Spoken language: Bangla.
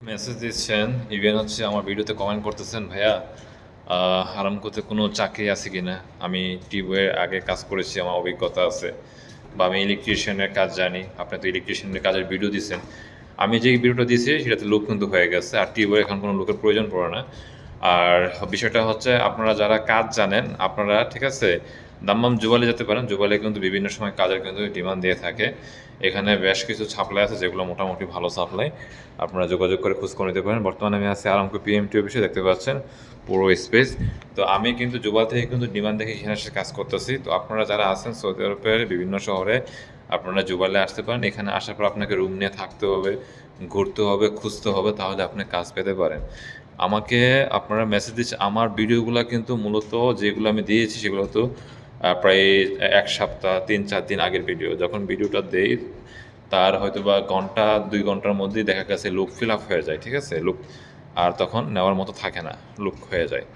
মেসেজ দিচ্ছেন ইভেন হচ্ছে আমার ভিডিওতে কমেন্ট করতেছেন ভাইয়া আহ, আরাম করতে কোনো চাকরি আছে কি না আমি টিউবের আগে কাজ করেছি আমার অভিজ্ঞতা আছে বা আমি ইলেকট্রিশিয়ানের কাজ জানি আপনি তো ইলেকট্রিশিয়ানের কাজের ভিডিও দিচ্ছেন আমি যে ভিডিওটা দিয়েছি সেটাতে লোক কিন্তু হয়ে গেছে আর টিউবে এখন কোনো লোকের প্রয়োজন পড়ে না। আর বিষয়টা হচ্ছে আপনারা যারা কাজ জানেন আপনারা ঠিক আছে দাম্মাম জুবালে যেতে পারেন। জুবালে কিন্তু বিভিন্ন সময় কাজের কিন্তু ডিমান্ড দিয়ে থাকে। এখানে বেশ কিছু সাপ্লাই আছে যেগুলো মোটামুটি ভালো সাপ্লাই আপনারা যোগাযোগ করে খোঁজ করে নিতে পারেন। বর্তমানে আমি আছি আরামকো পিএমটি অফিসে দেখতে পাচ্ছেন পুরো স্পেস তো আমি কিন্তু জুবাল থেকে কিন্তু ডিমান্ড দেখে এখানে এসে কাজ করতেছি। তো আপনারা যারা আছেন সৌদি আরবের বিভিন্ন শহরে, আপনারা জুবালে আসতে পারেন। এখানে আসার পর আপনাকে রুম নিয়ে থাকতে হবে, ঘুরতে হবে, খুঁজতে হবে, তাহলে আপনি কাজ পেতে পারেন। আমাকে আপনারা মেসেজ দিচ্ছে। আমার ভিডিওগুলো কিন্তু মূলত যেগুলো আমি দিয়েছি সেগুলো তো প্রায় এক সপ্তাহ, তিন চার দিন আগের ভিডিও যখন ভিডিওটা দেই, তার হয়তো বা ঘণ্টা, দুই ঘণ্টার মধ্যেই দেখা গেছে লুক ফিল আপ হয়ে যায়, ঠিক আছে? লুক আর তখন নেওয়ার মতো থাকে না লুক হয়ে যায়।